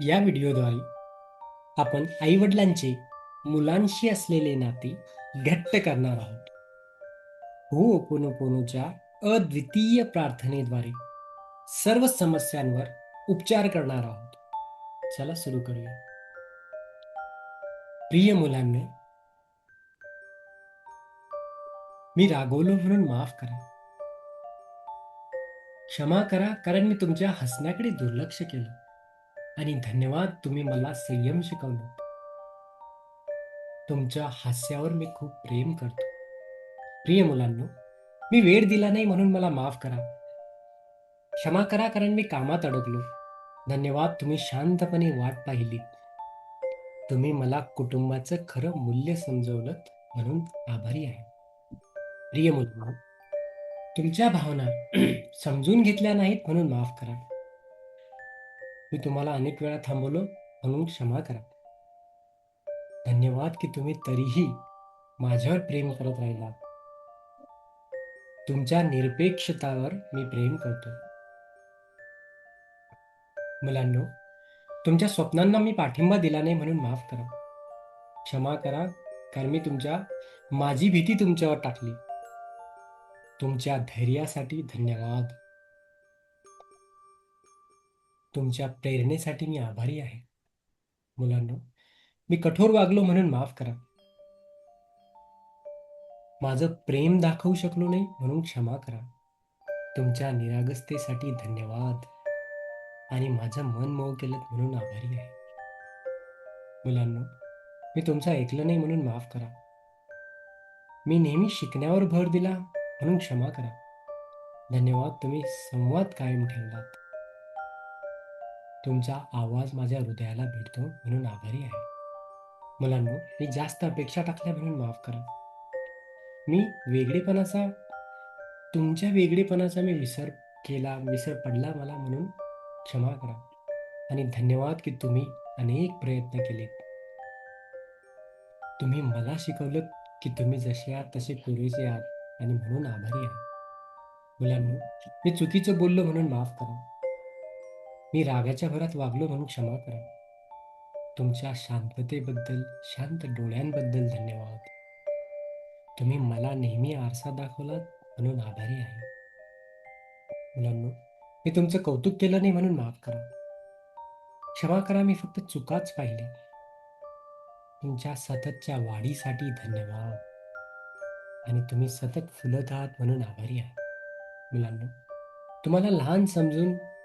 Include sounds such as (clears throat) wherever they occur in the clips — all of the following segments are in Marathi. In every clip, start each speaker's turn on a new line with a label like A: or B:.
A: या व्हिडिओद्वारे आपण आईवडिलांचे मुलांशी असलेले नाते घट्ट करणार आहोत. हो पोनोपोनोच्या अद्वितीय प्रार्थनेद्वारे सर्व समस्यांवर उपचार करणार आहोत. चला सुरू करूया. प्रिय मुलांना मी रागवलो म्हणून माफ करा. क्षमा करा कारण मी तुमच्या हसण्याकडे दुर्लक्ष केलं. आणि धन्यवाद तुम्ही मला संयम शिकवलं. तुमच्या हास्यावर मी खूप प्रेम करतो. प्रिय मुलांनो मी वेळ दिला नाही म्हणून मला माफ करा. क्षमा करा कारण मी कामात अडकलो. धन्यवाद तुम्ही शांतपणे वाट पाहिली. तुम्ही मला कुटुंबाचं खरं मूल्य समजवलं म्हणून आभारी आहे. प्रिय मुलांनो तुमच्या भावना (clears throat) समजून घेतल्या नाहीत म्हणून माफ करा. मी तुम्हाला अनेक वेळा थांबवलो म्हणून क्षमा करा. धन्यवाद की तुम्ही तरीही माझ्यावर प्रेम करत राहिला. तुमच्या निरपेक्षतावर मी प्रेम करतो. मुलांनो तुमच्या स्वप्नांना मी पाठिंबा दिला नाही म्हणून माफ करा. क्षमा करा कारण मी तुमच्या माझी भीती तुमच्यावर टाकली. तुमच्या धैर्यासाठी धन्यवाद. तुमच्या प्रेरणेसाठी मी आभारी आहे. मुलांना मी कठोर वागलो म्हणून माफ करा. माझं प्रेम दाखवू शकलो नाही म्हणून क्षमा करा. तुमच्या निरागस्तेसाठी धन्यवाद. आणि माझं मन मऊ केलं म्हणून आभारी आहे. मुलांनो मी तुमचं ऐकलं नाही म्हणून माफ करा. मी नेहमी शिकण्यावर भर दिला म्हणून क्षमा करा. धन्यवाद तुम्ही संवाद कायम ठेवलात. तुमचा आवाज माझ्या हृदयाला भेटतो म्हणून आभारी आहे. मुलांनो मी जास्त अपेक्षा टाकल्या म्हणून माफ करा. मी वेगळेपणाचा तुमच्या वेगळेपणाचा मी विसर केला विसर पडला मला म्हणून क्षमा करा. आणि धन्यवाद की तुम्ही अनेक प्रयत्न केले. तुम्ही मला शिकवलं की तुम्ही जसे आहात तसे पुरेसे आहात आणि म्हणून आभारी आहे. मुलांनो मी चुकीचं बोललो म्हणून माफ करा. मी रागाच्या भरात वागलो म्हणून क्षमा करा. तुमच्या शांततेबद्दल शांत डोळ्यांबद्दल धन्यवाद. तुम्ही मला नेहमी आरसा दाखवलात म्हणून आभारी आहे. मुलांनो मी तुमचं कौतुक केलं नाही म्हणून माफ करा. क्षमा करा मी फक्त चुकाच पाहिली. तुमच्या सततच्या वाढीसाठी धन्यवाद. आणि तुम्ही सतत फुलत आहात म्हणून आभारी आहे. मुलांनो तुम्हाला लहान समजून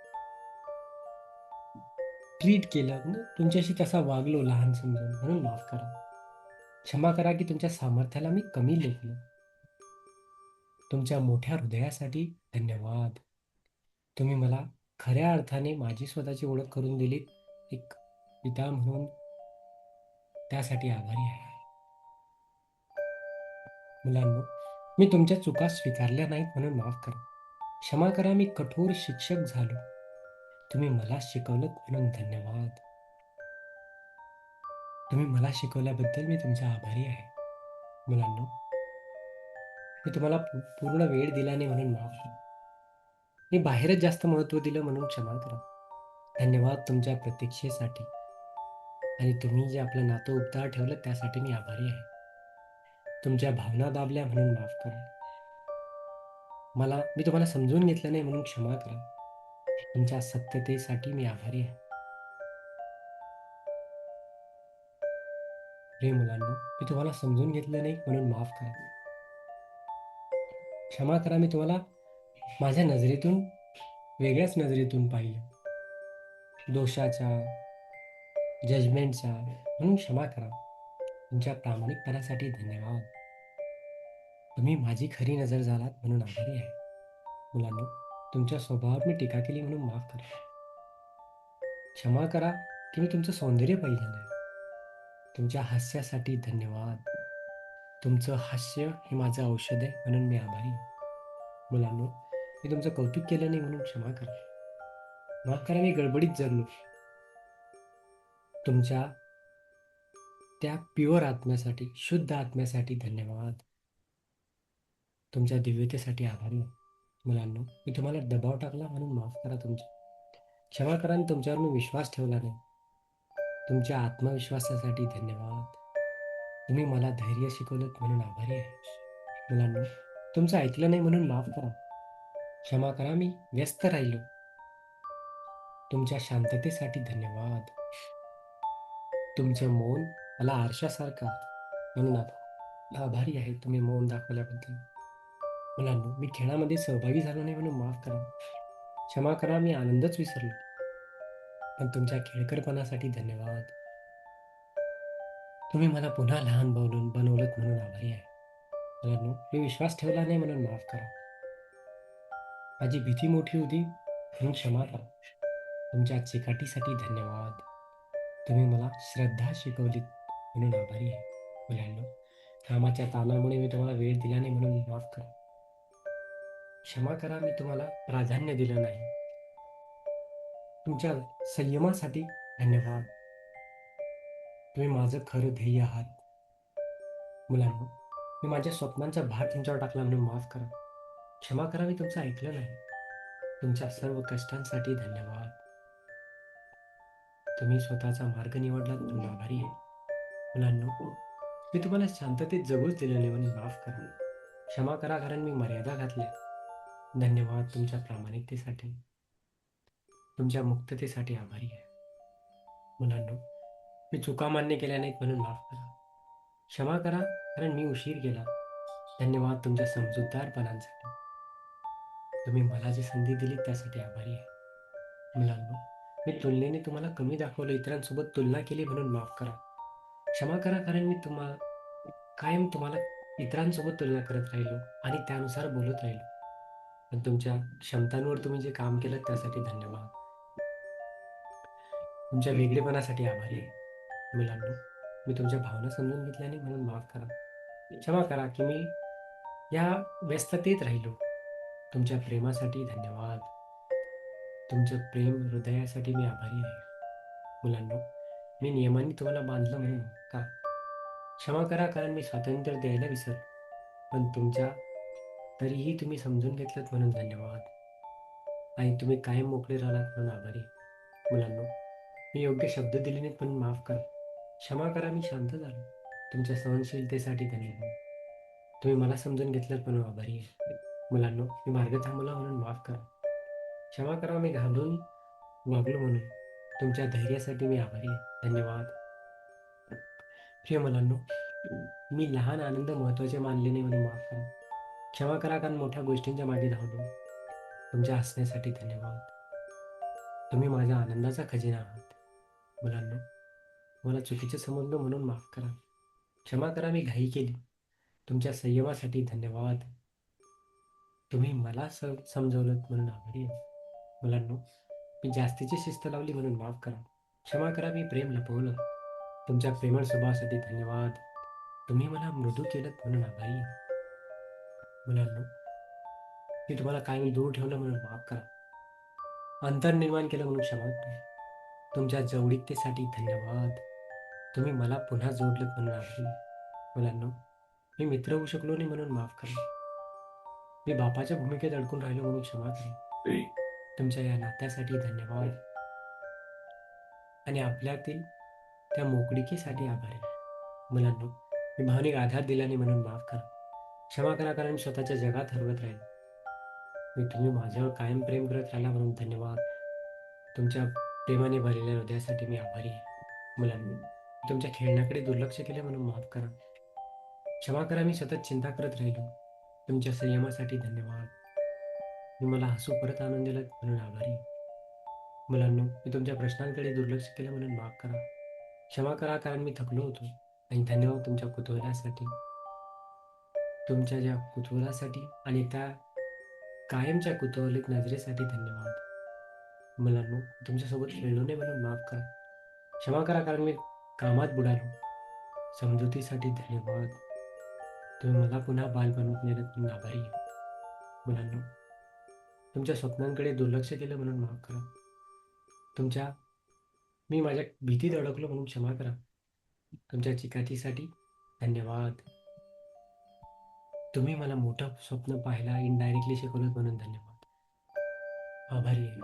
A: ट्रीट केलं तुमच्याशी कसा वागलो लहान समजून म्हणून माफ करा. क्षमा करा की तुमच्या सामर्थ्याला मी कमी लेखलो. तुमच्या मोठ्या हृदयासाठी धन्यवाद. तुम्ही मला खऱ्या अर्थाने माझी स्वतःची ओळख करून दिली. एक पिता म्हणून त्यासाठी आभारी आहे. मुलांनो मी तुमच्या चुका स्वीकारल्या नाहीत म्हणून माफ करा. क्षमा करा मी कठोर शिक्षक झालो. तुम्ही मला शिकवलं म्हणून धन्यवाद. तुम्ही मला शिकवल्याबद्दल मी तुमचा आभारी आहे. मुलांनो मी तुम्हाला पूर्ण वेळ दिला नाही म्हणून माफ मी बाहेरच जास्त महत्त्व दिलं म्हणून क्षमा करा. धन्यवाद तुमच्या प्रतीक्षेसाठी. आणि तुम्ही जे आपलं नातं उबदार ठेवलं त्यासाठी मी आभारी आहे. तुमच्या भावना दाबल्या म्हणून माफ करा. मला मी तुम्हाला समजून घेतलं नाही म्हणून क्षमा करा. तुमच्या सत्यतेसाठी मी आभारी आहे. रे मुलांनो मी तुम्हाला समजून घेतलं नाही म्हणून माफ करा. क्षमा करा मी तुम्हाला माझ्या नजरेतून वेगळ्याच नजरेतून पाहिलं. दोषाच्या जजमेंटचा म्हणून क्षमा करा. तुमच्या प्रामाणिकपणासाठी धन्यवाद. तुम्ही माझी खरी नजर झालात म्हणून आभारी आहे. मुलांनो तुमच्या स्वभावात मी टीका केली म्हणून माफ करा. क्षमा करा की मी तुमचं सौंदर्य पाहिलं नाही तुमच्या हास्यासाठी धन्यवाद. तुमचं हास्य हे माझं औषध आहे म्हणून मी आभारी. मुलांनो मी तुमचं कौतुक केलं नाही म्हणून क्षमा करा. माफ करा मी गडबडीत जगलो तुमच्या त्या प्युअर आत्म्यासाठी शुद्ध आत्म्यासाठी धन्यवाद. तुमच्या दिव्यतेसाठी आभारी. आहे. मुलांनो मी तुम्हाला दबाव टाकला म्हणून माफ करा तुमच्या क्षमा करा आणि तुमच्यावर मी विश्वास ठेवला नाही. तुमच्या आत्मविश्वासासाठी धन्यवाद. तुम्ही मला धैर्य शिकवलं म्हणून आभारी आहे. मुलांना तुमचं ऐकलं नाही म्हणून माफ करा. क्षमा करा मी व्यस्त राहिलो. तुमच्या शांततेसाठी धन्यवाद. तुमचं मौन मला आरशासारखा म्हणून आभारी आहे. तुम्ही मौन दाखवल्याबद्दल. मुलांनो मी खेळामध्ये सहभागी झालो नाही म्हणून माफ करा. क्षमा करा मी आनंदच विसरलो. पण तुमच्या खेळकरपणासाठी धन्यवाद. तुम्ही मला पुन्हा लहान बनवून बनवलं म्हणून आभारी आहे. मुलांनो मी विश्वास ठेवला नाही म्हणून माफ करा. माझी भीती मोठी होती म्हणून क्षमा करा. तुमच्या चिकाटीसाठी धन्यवाद. तुम्ही मला श्रद्धा शिकवलीत म्हणून आभारी आहे. मुलांनो कामाच्या ताणामुळे मी तुम्हाला वेळ दिला नाही म्हणून माफ करा. क्षमा करा मी तुम्हाला प्राधान्य दिलं नाही. तुमच्या संयमासाठी धन्यवाद. तुम्ही माझं खरं ध्येय आहात. मुलांनो मी माझ्या स्वप्नांचा भार तुमच्यावर टाकला म्हणून माफ करा. क्षमा करा मी तुमचं ऐकलं नाही. तुमच्या सर्व कष्टांसाठी धन्यवाद. तुम्ही स्वतःचा मार्ग निवडलात म्हणून आभारी आहे. मुलांना मी तुम्हाला शांततेत जगूच दिलं नाही म्हणून माफ करा. क्षमा करा कारण मी मर्यादा घातल्या धन्यवाद तुमच्या प्रामाणिकतेसाठी. तुमच्या मुक्ततेसाठी आभारी आहे. मुलांनो मी चुका मान्य केल्या नाहीत म्हणून माफ करा. क्षमा करा कारण मी उशीर केला. धन्यवाद तुमच्या समजूतदारपणांसाठी. तुम्ही मला जी संधी दिली त्यासाठी आभारी आहे. मुलांनो मी तुलनेने तुम्हाला कमी दाखवलं इतरांसोबत तुलना केली म्हणून माफ करा. क्षमा करा कारण मी तुम्हाला कायम तुम्हाला इतरांसोबत तुलना करत राहिलो आणि त्यानुसार बोलत राहिलो. पण तुमच्या क्षमतांवर तुम्ही जे काम केलं त्यासाठी धन्यवाद. तुमच्या वेगळेपणासाठी आभारी आहे मुलांनो. मी तुमच्या भावना समजून घेतल्या नाही म्हणून माफ करा. क्षमा करा की मी या व्यस्ततेत राहिलो. तुमच्या प्रेमासाठी धन्यवाद. तुमचं प्रेम हृदयासाठी मी आभारी आहे. मुलांनो मी नियमांनी तुम्हाला बांधलं म्हणून का? क्षमा करा कारण मी स्वातंत्र्य द्यायला विसर पण तुमच्या तरीही तुम्ही समजून घेतलं म्हणून धन्यवाद. आणि तुम्ही कायम मोकळे राहिलात म्हणून आभारी. मुलांनो मी योग्य शब्द दिले नाहीत म्हणून माफ करा. क्षमा करा मी शांत झालो. तुमच्या सहनशीलतेसाठी धन्यवाद. तुम्ही मला समजून घेतलं म्हणून आभारी. मुलांनो मी मार्ग थांबला म्हणून माफ करा. क्षमा करा मी घाबरून वागलो म्हणून. तुमच्या धैर्यासाठी मी आभारी. आहे धन्यवाद. प्रिय मुलांनो मी लहान आनंद महत्त्वाचे मानले नाही म्हणून माफ करा. क्षमा करा कारण मोठ्या गोष्टींच्या मागे धावलो तुमच्या हसण्यासाठी धन्यवाद. तुम्ही माझ्या आनंदाचा खजिना आहात. मुलांनो मला चुकीचं समजलं म्हणून माफ करा. क्षमा करा मी घाई केली. तुमच्या संयमासाठी धन्यवाद. तुम्ही मला स समजवलं म्हणून आभारी आहे. मुलांनो मी जास्तीची शिस्त लावली म्हणून माफ करा. क्षमा करा मी प्रेम लपवलं. तुमच्या प्रेमळ स्वभावासाठी धन्यवाद. तुम्ही मला मृदू केलं म्हणून आभारी आहे. मुलांनो मी तुम्हाला कायम दूर ठेवलं म्हणून माफ करा. अंतर निर्माण केलं म्हणून क्षमा तुमच्या जवळीकतेसाठी धन्यवाद. तुम्ही मला पुन्हा जोडलं म्हणून आभारी आहे. मुलांनो मी मित्र होऊ शकलो नाही म्हणून माफ करा. मी बापाच्या भूमिकेत अडकून राहिलो म्हणून क्षमा करा. तुमच्या या नात्यासाठी धन्यवाद. आणि आपल्यातील त्या मोकळीकीसाठी आभारी मुलांना मुलांनो मी भावनिक आधार दिला नाही म्हणून माफ करा. क्षमा करा कारण स्वतःच्या जगात हरवत राहील. मी तुम्ही माझ्यावर कायम प्रेम करत राहिला म्हणून धन्यवाद. तुमच्या प्रेमाने भरलेल्या हृदयासाठी मी आभारी आहे. मुलांनी तुमच्या खेळण्याकडे दुर्लक्ष केले म्हणून माफ करा. क्षमा करा मी सतत चिंता करत राहिलो. तुमच्या संयमासाठी धन्यवाद. मी मला हसू परत आणून दिलं म्हणून आभारी मुलांनो मी तुमच्या प्रश्नांकडे दुर्लक्ष केलं म्हणून माफ करा. क्षमा करा कारण मी थकलो होतो आणि धन्यवाद तुमच्या कुतूहलासाठी. तुमच्या ज्या कुतूहलासाठी आणि त्या कायमच्या कुतूहलित नजरेसाठी धन्यवाद. मुलांनो तुमच्यासोबत खेळलो नाही म्हणून माफ करा. क्षमा करा कारण मी कामात बुडालो. समजुतीसाठी धन्यवाद. तुम्ही मला पुन्हा बाल बनवून नेलं म्हणून आभारी आहे. मुलांनो तुमच्या स्वप्नांकडे दुर्लक्ष केलं म्हणून माफ करा. तुमच्या मी माझ्या भीतीत अडकलो म्हणून क्षमा करा. तुमच्या चिकाटीसाठी धन्यवाद. तुम्ही मला मोठं स्वप्न पाहायला इनडायरेक्टली शिकवलं म्हणून धन्यवाद. आभारी आहे.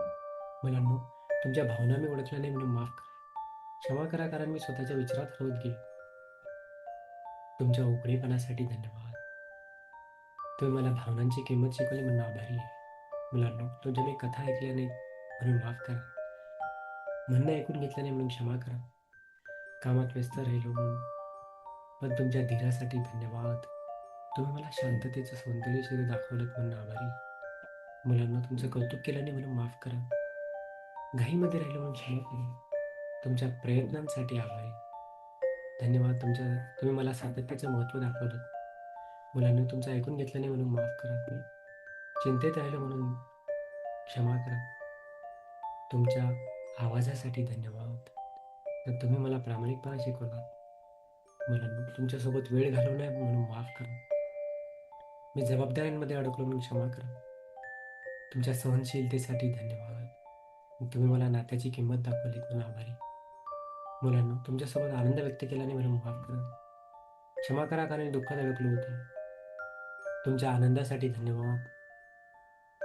A: मुलांनो तुमच्या भावना मी ओळखल्या नाही म्हणून माफ करा क्षमा करा कारण मी स्वतःच्या विचारात हरवत गेलो. तुमच्या उघडेपणासाठी धन्यवाद. तुम्ही मला भावनांची किंमत शिकवली म्हणून आभारी आहे. मुलांनो तुमच्या मी कथा ऐकल्या नाही म्हणून माफ करा. म्हणणं ऐकून घेतलं नाही म्हणून क्षमा करा. कामात व्यस्त राहिलो म्हणून. पण तुमच्या धीरासाठी धन्यवाद. तुम्ही मला शांततेचं सौंदर्य शरीर दाखवलं म्हणून आभारी. मुलांना तुमचं कौतुक केलं नाही म्हणून माफ करा. घाईमध्ये राहिलं म्हणून क्षमा करा तुमच्या प्रयत्नांसाठी आभारी. धन्यवाद तुमच्या तुम्ही मला सातत्याचं महत्त्व दाखवलं मुलांनी तुमचं ऐकून घेतल्याने म्हणून माफ करा. चिंतेत राहिलं म्हणून क्षमा करा. तुमच्या आवाजासाठी धन्यवाद. तर तुम्ही मला प्रामाणिकपणा शिकवला मुलांना तुमच्यासोबत वेळ घालवणार म्हणून माफ करा. मी जबाबदाऱ्यांमध्ये अडकलो म्हणून क्षमा करा. तुमच्या सहनशीलतेसाठी धन्यवाद. तुम्ही मला नात्याची किंमत दाखवली म्हणून आभारी. मुलांना तुमच्यासोबत आनंद व्यक्त केला नाही म्हणून माफ करा. क्षमा करा कारण मी दुःखात अडकलो होतो. तुमच्या आनंदासाठी धन्यवाद.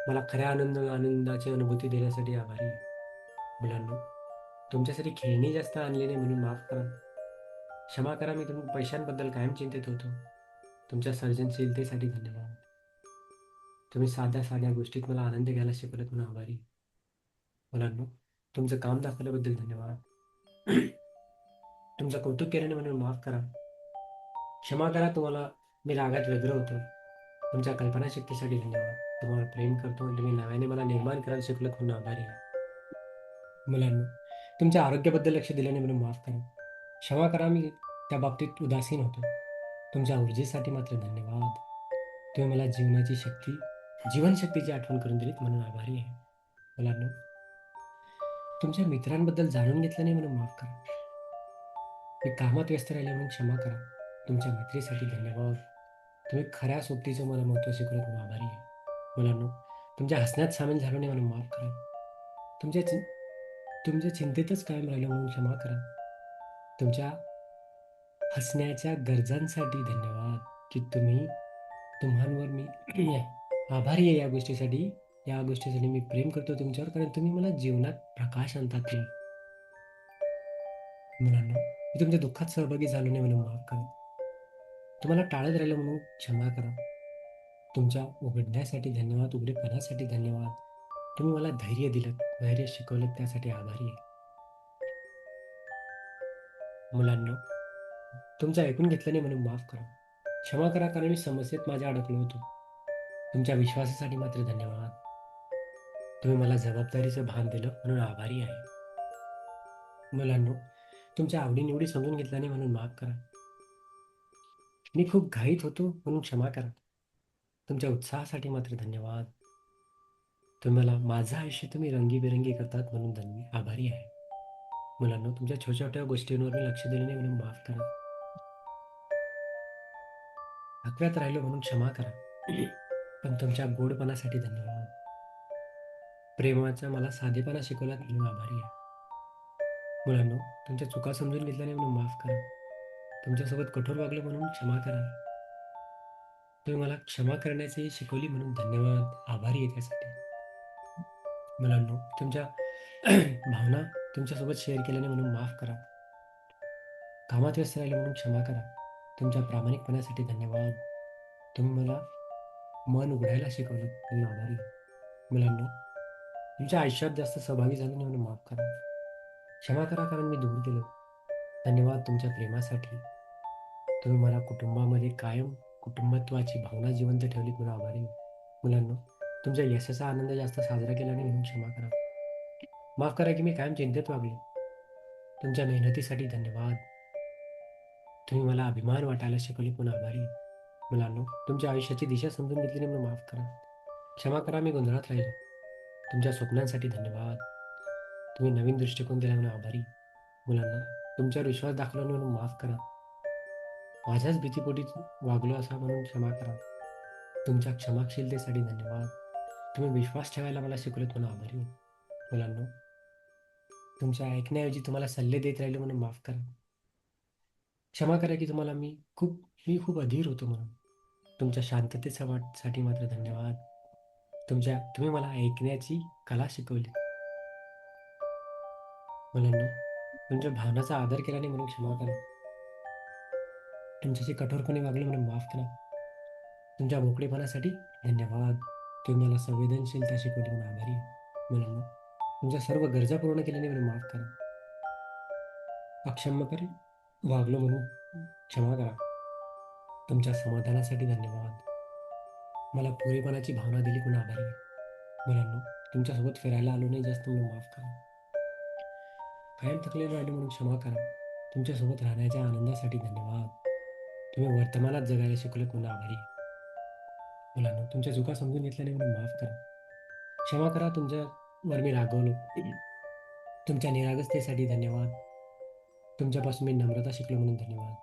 A: मला खऱ्या आनंद आनंदाची अनुभूती देण्यासाठी आभारी. मुलांना मुलांनो तुमच्यासाठी खेळणी जास्त आणली नाही म्हणून माफ करा. क्षमा करा मी तुम्ही पैशांबद्दल कायम चिंतित होतो. तुमच्या सर्जनशीलतेसाठी धन्यवाद. तुम्ही साध्या साध्या गोष्टीत मला आनंद घ्यायला शिकवलं म्हणून आभारी. मुलांनो तुमचं काम दाखवल्याबद्दल धन्यवाद. तुमचं कौतुक केल्याने म्हणून माफ करा. क्षमा करा तुम्हाला मी रागात व्यग्र होतो तुमच्या कल्पनाशक्तीसाठी धन्यवाद. तुम्हाला प्रेम करतो तुम्ही नव्याने मला निर्माण करायला शिकलं म्हणून आभारी आहे. मुलांनो तुमच्या आरोग्याबद्दल लक्ष दिल्याने म्हणून माफ करा. क्षमा करा मी त्या बाबतीत उदासीन होतो तुमच्या ऊर्जेसाठी मात्र धन्यवाद. तुम्ही मला जीवनाची शक्ती जीवनशक्तीची आठवण करून दिलीत म्हणून आभारी आहे. मुलांनो तुमच्या मित्रांबद्दल जाणून घेतलं नाही म्हणून माफ करा. मी कामात व्यस्त राहिले म्हणून क्षमा करा. तुमच्या मैत्रीसाठी धन्यवाद. तुम्ही खऱ्या सोबतीचं मला महत्त्व शिकवलं म्हणून आभारी आहे. मुलांनो तुमच्या हसण्यात सामील झालो नाही म्हणून माफ करा. तुमच्या चिं तुमच्या चिंतेतच कायम राहिलं म्हणून क्षमा करा. तुमच्या हसण्याच्या गरजांसाठी धन्यवाद की तुम्ही तुम्हांवर मी (clears throat) आभारी आहे या गोष्टीसाठी. या गोष्टीसाठी मी प्रेम करतो तुमच्यावर कारण तुम्ही मला जीवनात प्रकाश आणतात मुलांना मी तुमच्या दुःखात सहभागी झालो नाही म्हणून माफ करा. तुम्हाला टाळत राहिलं म्हणून क्षमा करा. तुमच्या उघडण्यासाठी धन्यवाद उघडेपणासाठी धन्यवाद. तुम्ही मला धैर्य दिलं धैर्य शिकवलं त्यासाठी आभारी आहे. मुलांना तुमचं ऐकून घेतलं नाही म्हणून माफ करा. क्षमा करा कारण मी समस्येत माझ्या अडकलो होतो. तुमच्या विश्वासासाठी मात्र धन्यवाद. तुम्ही मला जबाबदारीचं भान दिलं म्हणून आभारी आहे. मुलांनो तुमच्या आवडीनिवडी समजून घेतल्या नाही म्हणून माफ करा. मी खूप घाईत होतो म्हणून क्षमा करा. तुमच्या उत्साहासाठी मात्र धन्यवाद. तुम्ही मला माझं आयुष्य तुम्ही रंगीबेरंगी करतात म्हणून धन्य आभारी आहे. मुलांना तुमच्या छोट्या छोट्या गोष्टींवर मी लक्ष दिले नाही म्हणून माफ करा. थकव्यात राहिलो म्हणून क्षमा करा. पण तुमच्या गोडपणासाठी धन्यवाद. प्रेमाचा मला साधेपणा शिकवलात म्हणून आभारी आहे. मुलांनो तुमच्या चुका समजून घेतल्याने म्हणून माफ करा. तुमच्यासोबत कठोर वागलं म्हणून क्षमा करा. तुम्ही मला क्षमा करण्याची शिकवली म्हणून धन्यवाद. आभारी आहे त्यासाठी. मुलांनो तुमच्या (clears throat) भावना तुमच्यासोबत शेअर केल्याने म्हणून माफ करा. कामात व्यस्त राहिले म्हणून क्षमा करा. तुमच्या प्रामाणिकपणासाठी धन्यवाद. तुम्ही मला मन उघडायला शिकवलं म्हणून आभारी मुलांना मुलांनो तुमच्या आयुष्यात जास्त सहभागी झालो नाही म्हणून माफ करा. क्षमा करा कारण मी दूर गेलो. धन्यवाद तुमच्या प्रेमासाठी. तुम्ही मला कुटुंबामध्ये कायम कुटुंबत्वाची भावना जिवंत ठेवली म्हणून आभारी. मुलांना मुलांनो तुमच्या यशाचा आनंद जास्त साजरा केला नाही म्हणून क्षमा करा. माफ करा की मी कायम चिंतेत वागलो. तुमच्या मेहनतीसाठी धन्यवाद. तुम्ही मला अभिमान वाटायला शिकवले पण आभारी. मुलांनो तुमच्या आयुष्याची दिशा समजून घेतली म्हणून माफ करा. क्षमा करा मी गोंधळात राहिलो. तुमच्या स्वप्नांसाठी धन्यवाद. तुम्ही नवीन दृष्टिकोन दिला म्हणून आभारी. मुलांना तुमच्यावर विश्वास दाखवला म्हणून माफ करा. माझ्याच भीतीपोटी वागलो असा म्हणून क्षमा करा. तुमच्या क्षमाशीलतेसाठी धन्यवाद. तुम्ही विश्वास ठेवायला मला शिकवलेत म्हणून आभारी. मुलांनो तुमच्या ऐकण्याऐवजी तुम्हाला सल्ले देत राहिले म्हणून माफ करा. क्षमा करा की तुम्हाला मी खूप मी खूप अधीर होतो म्हणून. तुमच्या शांततेचा वाटसाठी मात्र धन्यवाद. तुमच्या तुम्ही मला ऐकण्याची कला शिकवली. मुलांना तुमच्या भावनाचा आदर केला नाही म्हणून क्षमा करा. तुमच्याशी कठोरपणे वागलं म्हणून माफ करा. तुमच्या मोकळेपणासाठी धन्यवाद. तुम्ही मला संवेदनशीलता शिकवली म्हणून आभारी. मुलांना तुमच्या सर्व गरजा पूर्ण केल्याने म्हणून माफ करा. अक्षम्य करेल वागलो म्हणून क्षमा करा. तुमच्या समाधानासाठी धन्यवाद. मला पुरेपणाची भावना दिली म्हणून आभारी? मुलांना तुमच्यासोबत फिरायला आलो नाही जास्त म्हणून माफ करा. कायम थकलेलो राहिलो म्हणून क्षमा करा. तुमच्यासोबत राहण्याच्या आनंदासाठी धन्यवाद. तुम्ही वर्तमानात जगायला शिकवलं कुणा आभारी? मुलांना तुमच्या चुका समजून घेतल्याने म्हणून माफ करा. क्षमा करा तुमच्यावर मी रागवलो. तुमच्या निरागसतेसाठी धन्यवाद. तुमच्यापासून मी नम्रता शिकलो म्हणून धन्यवाद.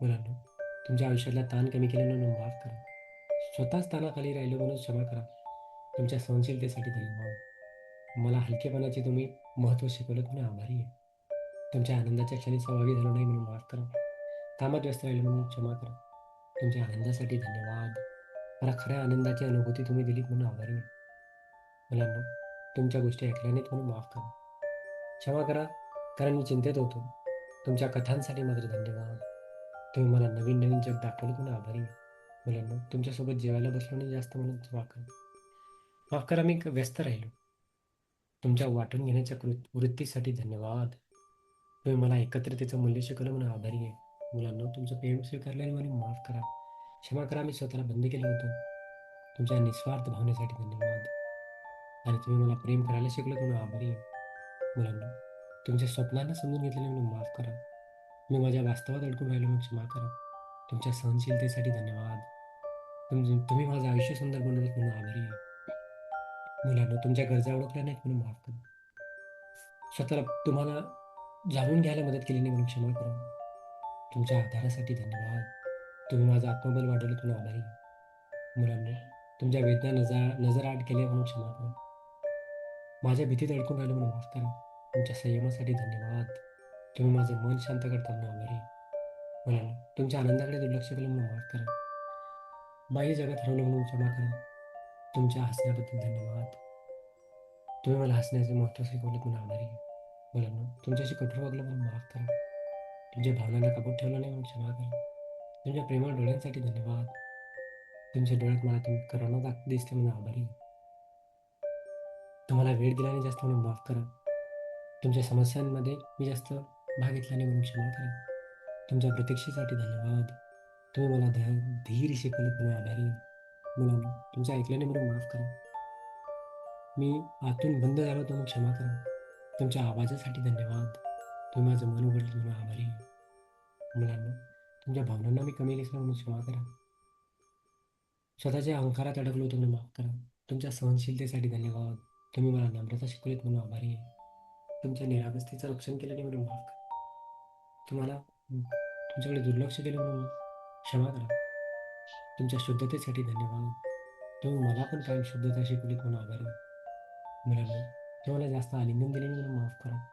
A: मुलांनो तुमच्या आयुष्यातला ताण कमी केल्यानं म्हणून माफ करा. स्वतःच ताणाखाली राहिलो म्हणून क्षमा करा. तुमच्या सहनशीलतेसाठी धन्यवाद. मला हलकेपणाचे तुम्ही महत्त्व शिकवलं म्हणून आभारी आहे. तुमच्या आनंदाच्या क्षणी सहभागी झालो नाही म्हणून माफ करा. कामात व्यस्त राहिलो म्हणून क्षमा करा. तुमच्या आनंदासाठी धन्यवाद. मला खऱ्या आनंदाची अनुभूती तुम्ही दिलीत म्हणून आभारी आहे. मुलांना तुमच्या गोष्टी ऐकल्या नाहीत म्हणून माफ करा. क्षमा करा. कारण मी चिंतेत होतो. तुमच्या कथांसाठी मात्र धन्यवाद. तुम्ही मला नवीन नवीन जग दाखवलं म्हणून आभारी मुलांना तुमच्यासोबत जेवायला बसलो नाही जास्त म्हणून माफ करा. माफ करा मी व्यस्त राहिलो. तुमच्या वाटून घेण्याच्या कृत वृत्तीसाठी धन्यवाद. तुम्ही मला एकत्रितेचं मूल्य शिकवलं म्हणून आभारी आहे. मुलांना तुमचं प्रेम स्वीकारलं म्हणून माफ करा. क्षमा करा मी स्वतःला बंद केलं होतं. तुमच्या निस्वार्थ भावनेसाठी धन्यवाद. आणि तुम्ही मला प्रेम करायला शिकलो म्हणून आभारी आहे. मुलांना तुमच्या स्वप्नांना समजून घेतलेलं म्हणून माफ करा. मी माझ्या वास्तवात अडकून राहिलो म्हणून क्षमा करा. तुमच्या सहनशीलतेसाठी धन्यवाद. तुम तुम्ही माझं आयुष्य सुंदर बनवलं म्हणून आभारी आहे. मुलांना तुमच्या गरजा ओळखल्या नाहीत म्हणून माफ करा. स्वतःला तुम्हाला जाणून घ्यायला मदत केली नाही म्हणून क्षमा करा. तुमच्या आधारासाठी धन्यवाद. तुम्ही माझं आत्मबल वाढवलं म्हणून आभारी आहे. मुलांना तुमच्या वेदना नजर नजरआड केल्या म्हणून क्षमा करा. माझ्या भीतीत अडकून राहिलं म्हणून माफ करा. तुमच्या संयमासाठी धन्यवाद. तुम्ही माझं मन शांत करताना आभारी आहे. तुमच्या आनंदाकडे दुर्लक्ष केलं म्हणून माफ करा. बाह्य जगात हरवलं म्हणून क्षमा करा. तुमच्या हसण्याबद्दल धन्यवाद. तुम्ही मला हसण्याचे महत्त्व शिकवलं म्हणून आभारी आहे. ना तुमच्याशी कठोर वागलं म्हणून माफ करा. तुमच्या भावनांना काबूत ठेवलं नाही म्हणून क्षमा करा. तुमच्या प्रेमा डोळ्यांसाठी धन्यवाद. तुमच्या डोळ्यात मला तुम्ही करोना दाख दिसते म्हणून आभारी तुम्हाला वेळ दिल्याने जास्त म्हणून माफ करा. तुमच्या समस्यांमध्ये मी जास्त भाग घेतल्याने म्हणून क्षमा करा तुमच्या प्रतीक्षेसाठी धन्यवाद. तुम्ही मला ध धीर शिकवलं म्हणून आभारी मला तुमचं तुमच्या ऐकल्याने म्हणून माफ करा. मी आतून बंद झालो तुम्ही क्षमा करा. तुमच्या आवाजासाठी धन्यवाद. तुम्ही माझं मन उघडलं म्हणून आभारी. आहे. मुलांना तुमच्या भावनांना मी कमी लेखलं म्हणून क्षमा करा. स्वतःच्या अहंकारात अडकलो तुम्ही माफ करा. तुमच्या सहनशीलतेसाठी धन्यवाद. तुम्ही मला नम्रता शिकवलीत म्हणून आभारी आहे. तुमच्या निरागसतेचं रक्षण केल्याने म्हणून माफ करा. तुम्हाला तुमच्याकडे दुर्लक्ष केलं म्हणून क्षमा करा. तुमच्या शुद्धतेसाठी धन्यवाद. तुम्ही मला पण काय शुद्धता शिकवलीत म्हणून आभारी आहे. मुलांना तुम्हाला जास्त आलिंगन दिले म्हणून माफ करा.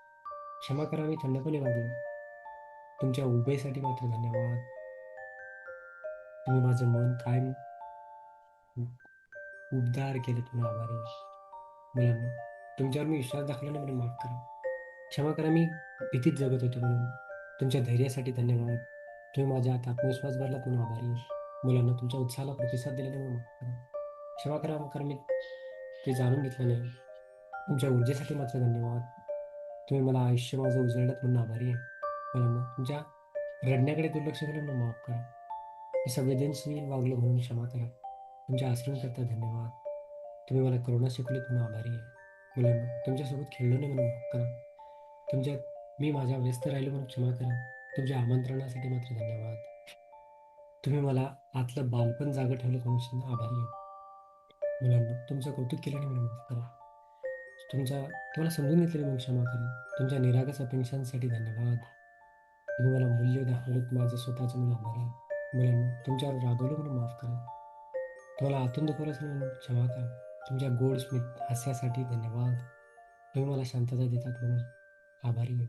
A: क्षमा करा मी थंडपणे वागलो तुमच्या उभेसाठी मात्र धन्यवाद. तुम्ही माझं मन कायम उबदार केलं तुम्ही आभारी मुलांना तुमच्यावर मी विश्वास दाखवला नाही म्हणून माफ करा. क्षमा करा मी भीतीत जगत होतो म्हणून. तुमच्या धैर्यासाठी धन्यवाद. तुम्ही माझ्या आता आत्मविश्वास भरलात म्हणून आभारी आहे. मुलांना तुमच्या उत्साहाला प्रतिसाद दिल्याने म्हणून करा. क्षमा करा कारण मी ते जाणून घेतलं नाही. तुमच्या ऊर्जेसाठी मात्र धन्यवाद. तुम्ही मला आयुष्य माझं उजळलं म्हणून आभारी आहे. मुलांना तुमच्या रडण्याकडे दुर्लक्ष केलं म्हणून माफ करा. मी संवेदनशील वागलो म्हणून क्षमा करा. तुमच्या आश्रमकरता धन्यवाद. तुम्ही मला करुणा शिकवलीत म्हणून आभारी आहे. मुलांना तुमच्यासोबत खेळलो नाही म्हणून माफ करा. तुमच्या मी माझ्या व्यस्त राहिलो म्हणून क्षमा करा. तुमच्या आमंत्रणासाठी मात्र धन्यवाद. तुम्ही मला आतलं बालपण जागं ठेवलं तुमच्या आभारी आहे मुलांना तुमचं कौतुक केल्याने नाही म्हणून करा. तुमच्या तुम्हाला समजून घेतलेलं म्हणून क्षमा करा. तुमच्या निरागस अपेक्षांसाठी धन्यवाद. तुम्ही मला मूल्य दाखवलं माझं स्वतःचं मला आभारी मुलांना तुमच्यावर रागवलं म्हणून माफ करा. तुम्हाला आतून दुखवलं असेल म्हणून क्षमा करा. तुमच्या गोड स्मित हास्यासाठी धन्यवाद. तुम्ही मला शांतता देतात म्हणून आभारी आहे.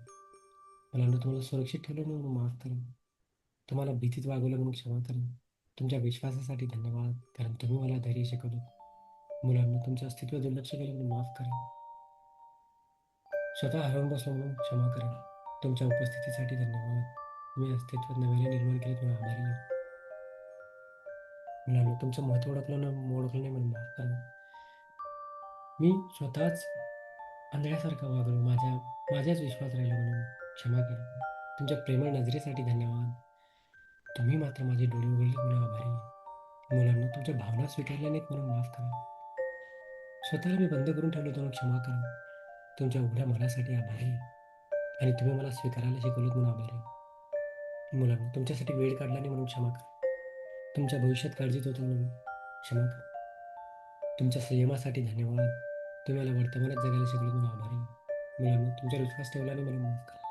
A: मुलांना तुम्हाला सुरक्षित ठेवलं म्हणून माफ करेन तुम्हाला भीतीत वागवलं म्हणून क्षमा करेन तुमच्या विश्वासासाठी धन्यवाद. कारण तुम्ही मला धैर्य शिकवलं मुलांना तुमचं अस्तित्व दुर्लक्ष केलं म्हणून माफ करेन स्वतः हरवून बसलो म्हणून क्षमा करेन तुमच्या उपस्थितीसाठी धन्यवाद. तुम्ही अस्तित्वात नव्याने निर्माण केले म्हणून आभारी आहे. मुलांनो तुमचं महत्त्व ओळखलं ना ओळखलं नाही म्हणून माफ करा. मी स्वतःच आंधळ्यासारखं वागलो. माझ्या माझ्याच विश्वास राहिला म्हणून क्षमा करा. तुमच्या प्रेमळ नजरेसाठी धन्यवाद. तुम्ही मात्र माझे डोळे उघडले म्हणून आभारी. मुलांना तुमच्या भावना स्वीकारल्या नाहीत म्हणून माफ करा. स्वतःला मी बंद करून ठेवलं म्हणून क्षमा करा. तुमच्या उघड्या मनासाठी आभारी. आणि तुम्ही मला स्वीकारायला शिकवलं म्हणून आभारी. मुलांना तुमच्यासाठी वेळ काढला नाही म्हणून क्षमा करा. तुमच्या भविष्यात काळजीत होतं म्हणून क्षमा करा. तुमच्या संयमासाठी धन्यवाद. तुम्ही मला वर्तमानात जगायला शिकलो म्हणून आभारी. मुलांना तुमच्यावर विश्वास ठेवला नाही म्हणून माफ करा.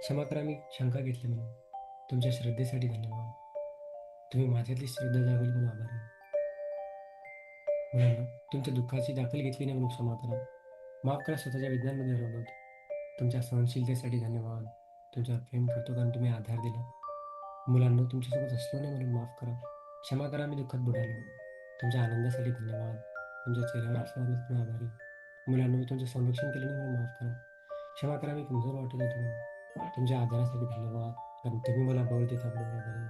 A: क्षमा करा मी शंका घेतली म्हणून. तुमच्या श्रद्धेसाठी धन्यवाद. तुम्ही माझ्यातली श्रद्धा जागवली म्हणून आभारी आहे मुलांना तुमच्या दुःखाची दाखल घेतली नाही म्हणून क्षमा करा. माफ करा स्वतःच्या विज्ञानमध्ये हरवलं होतं. तुमच्या सहनशीलतेसाठी धन्यवाद. तुमच्यावर प्रेम करतो कारण तुम्ही आधार दिला. मुलांना तुमच्यासोबत असलो नाही म्हणून माफ करा. क्षमा करा मी दुःखात बुडालो. तुमच्या आनंदासाठी धन्यवाद. तुमच्या चेहऱ्यावर असल्याबद्दल आभारी मुलांना मी तुमचं संरक्षण केलं नाही म्हणून माफ करा. क्षमा करा मी कमजोर वाटत होतो तुमच्या आधारासाठी धन्यवाद. कारण तुम्ही मला बळ देता म्हणून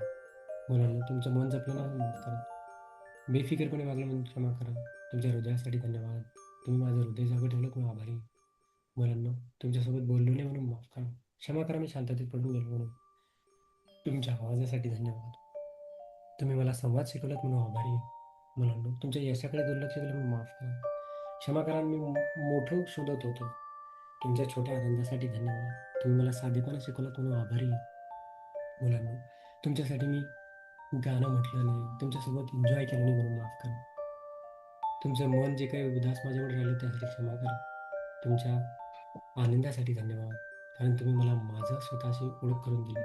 A: मुलांना तुमचं मन जपलं नाही म्हणून माफ करा. बेफिकरपणे वागलं म्हणून क्षमा करा. तुमच्या हृदयासाठी धन्यवाद. तुम्ही माझं हृदय जागं ठेवलं म्हणून आभारी. मुलांना तुमच्यासोबत बोललो नाही म्हणून माफ करा. क्षमा करा मी शांततेत पडून गेलो म्हणून. तुमच्या आवाजासाठी धन्यवाद. तुम्ही मला संवाद शिकवलात म्हणून आभारी. मुलांना तुमच्या यशाकडे दुर्लक्ष केलं म्हणून माफ करा. क्षमा करा मी मो- मोठं शोधत होतो. तुमच्या छोट्या आनंदासाठी धन्यवाद. तुम्ही मला साधेपणा शिकवलात म्हणून आभारी मुलांना तुमच्यासाठी मी गाणं म्हटलं नाही तुमच्यासोबत एन्जॉय केलं नाही म्हणून माफ करा. तुमचं मन जे काही उदास माझ्याकडे राहिलं त्यासाठी क्षमा करा. तुमच्या आनंदासाठी धन्यवाद. कारण तुम्ही मला माझं स्वतःशी ओळख करून दिली.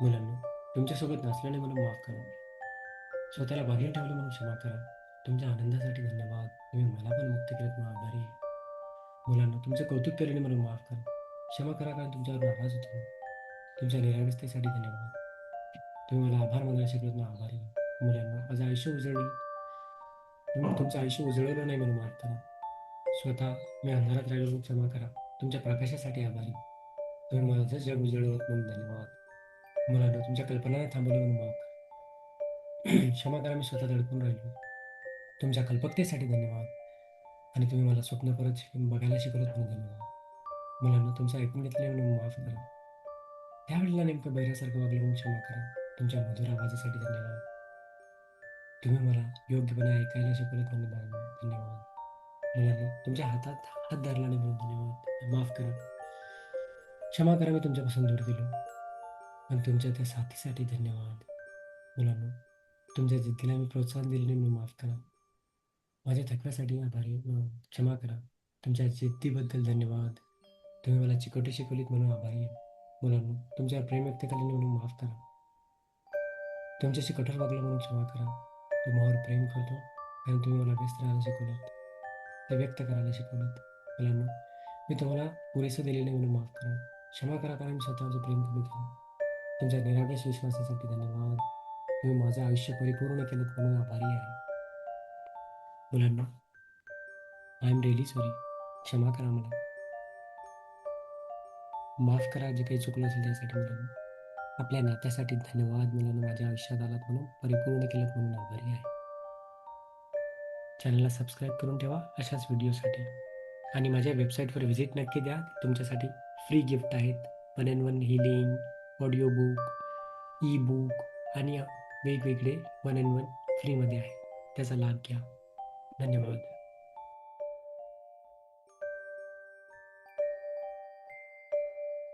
A: मुलांना तुमच्यासोबत नाचल्याने मला म्हणून माफ करा. स्वतःला बाहेर ठेवलं म्हणून क्षमा करा. तुमच्या आनंदासाठी धन्यवाद. तुम्ही मला पण मुक्त केलं म्हणून आभारी मुलांना तुमचं कौतुक केल्याने मला म्हणून माफ करा. क्षमा करा कारण तुमच्यावर नाराज होतो तुमच्या निरागसतेसाठी धन्यवाद. तुम्ही मला आभार मानायला शिकलो म्हणून आभारी मुलांना माझं आयुष्य उजळलं. तुम्ही तुमचं आयुष्य उजळवलं नाही म्हणून माफ करा. स्वतः मी अंधारात राहिलो क्षमा करा. तुमच्या प्रकाशासाठी आभारी तुम्ही माझं जग उजळवत म्हणून धन्यवाद. मुलांना तुमच्या कल्पनाने थांबवलं म्हणून माफ करा. (clears throat) क्षमा करा मी स्वतः दडपून राहिलो. तुमच्या कल्पकतेसाठी धन्यवाद. आणि तुम्ही मला स्वप्न परत बघायला शिकवलं म्हणून धन्यवाद. मुलांना तुमचं ऐकून घेतलं म्हणून माफ करा. त्यावेळेला नेमकं बैरासारखं वागलं म्हणून क्षमा करा. तुमच्या मधुर आवाजासाठी धन्यवाद. तुम्ही मला योग्यपणे ऐकायला शिकवलं म्हणून धन्यवाद. धन्यवाद मुलांना तुमच्या हातात हात धरला नाही म्हणून धन्यवाद. माफ करा. क्षमा करा मी तुमच्यापासून दूर गेलो. पण तुमच्या त्या साथीसाठी धन्यवाद. मुलांना तुमच्या जिद्दीला मी प्रोत्साहन दिले नाही म्हणून माफ करा. माझ्या थकव्यासाठी आभारी म्हणून क्षमा करा. तुमच्या जिद्दीबद्दल धन्यवाद. तुम्ही मला चिकवटी शिकवलीत म्हणून आभारी आहे. मुलांना तुमच्यावर प्रेम व्यक्त केल्याने म्हणून माफ करा. तुमच्याशी कठोर वागलं म्हणून क्षमा करा. तुम्हावर प्रेम करतो कारण तुम्ही मला व्यस्त राहायला शिकवलं ते व्यक्त करायला शिकवलं मुलांना मी तुम्हाला पुरेसं दिलेलं नाही म्हणून माफ करा क्षमा करा कारण मी स्वतःचं प्रेम कमी केलं तुमच्या निरागस विश्वासासाठी धन्यवाद. तुम्ही माझं आयुष्य परिपूर्ण केलं म्हणून आभारी आहे. मुलांना. आय एम रिअली सॉरी क्षमा करा मला. माफ करा जे काही चुकलं असेल त्यासाठी मुलांना. आपल्या नात्यासाठी धन्यवाद मुलांना माझ्या आयुष्यात आलात म्हणून परिपूर्ण केलं म्हणून आभारी आहे. चॅनलला सबस्क्राईब करून ठेवा अशाच व्हिडिओसाठी आणि माझ्या वेबसाईटवर व्हिजिट नक्की द्या. तुमच्यासाठी फ्री गिफ्ट आहेत. One and one healing audio book e book आणि वेगवेगळे वन अँड वन फ्रीमध्ये आहे त्याचा लाभ घ्या. धन्यवाद